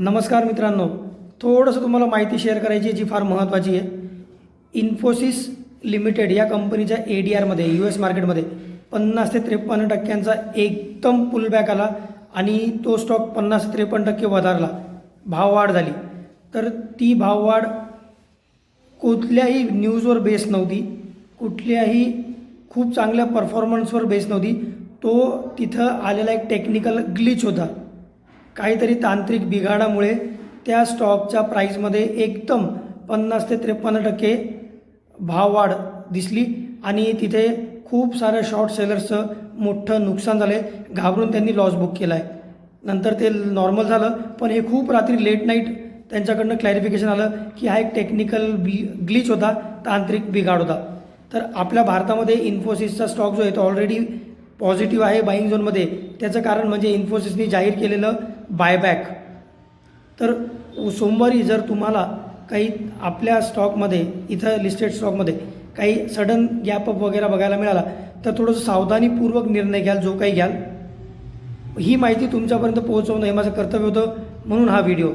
नमस्कार मित्रांनो थोडंसं तुम्हाला माहिती शेअर करायची आहे जी फार महत्त्वाची आहे. इन्फोसिस लिमिटेड या कंपनीच्या ए डी आरमध्ये यू एस मार्केटमध्ये पन्नास ते त्रेपन्न टक्क्यांचा एकदम पुलबॅक आला आणि तो स्टॉक पन्नास ते त्रेपन्न टक्के वधारला. भाववाढ झाली. तर ती भाववाढ कुठल्याही न्यूजवर बेस नव्हती. कुठल्याही खूप चांगल्या परफॉर्मन्सवर बेस नव्हती. तो तिथं आलेला एक टेक्निकल ग्लिच होता. काहीतरी तांत्रिक बिघाडामुळे त्या स्टॉकच्या प्राईजमध्ये एकदम पन्नास ते त्रेपन्न टक्के भाववाढ दिसली आणि तिथे खूप साऱ्या शॉर्ट सेलर्सचं मोठं नुकसान झालं आहे घाबरून त्यांनी लॉस बुक केला आहे नंतर ते नॉर्मल झालं पण हे खूप रात्री लेट नाईट त्यांच्याकडनं क्लॅरिफिकेशन आलं की हा एक टेक्निकल बी ग्लिच होता तांत्रिक बिघाड होता. तर आपल्या भारतामध्ये इन्फोसिसचा स्टॉक जो आहे तो ऑलरेडी पॉझिटिव्ह आहे बाईंग झोनमध्ये त्याचं कारण म्हणजे इन्फोसिसने जाहीर केलेलं बायबॅक तर सोमवारी जर तुम्हाला काही आपल्या स्टॉकमध्ये इथं लिस्टेड स्टॉकमध्ये काही सडन गॅपअप वगैरे बघायला मिळाला तर थोडंसं सावधानीपूर्वक निर्णय घ्याल जो काही घ्याल. ही माहिती तुमच्यापर्यंत पोहोचवणं हे माझं कर्तव्य होतं म्हणून हा व्हिडिओ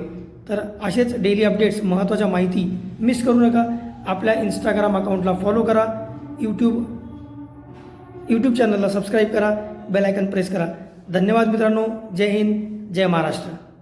तर असेच डेली अपडेट्स महत्त्वाच्या माहिती मिस करू नका. आपल्या इंस्टाग्राम अकाउंटला फॉलो करा. यूट्यूब यूट्यूब चॅनलला सबस्क्राईब करा. बेल आयकन प्रेस करा. धन्यवाद मित्रांनो. जय हिंद. जय महाराष्ट्र.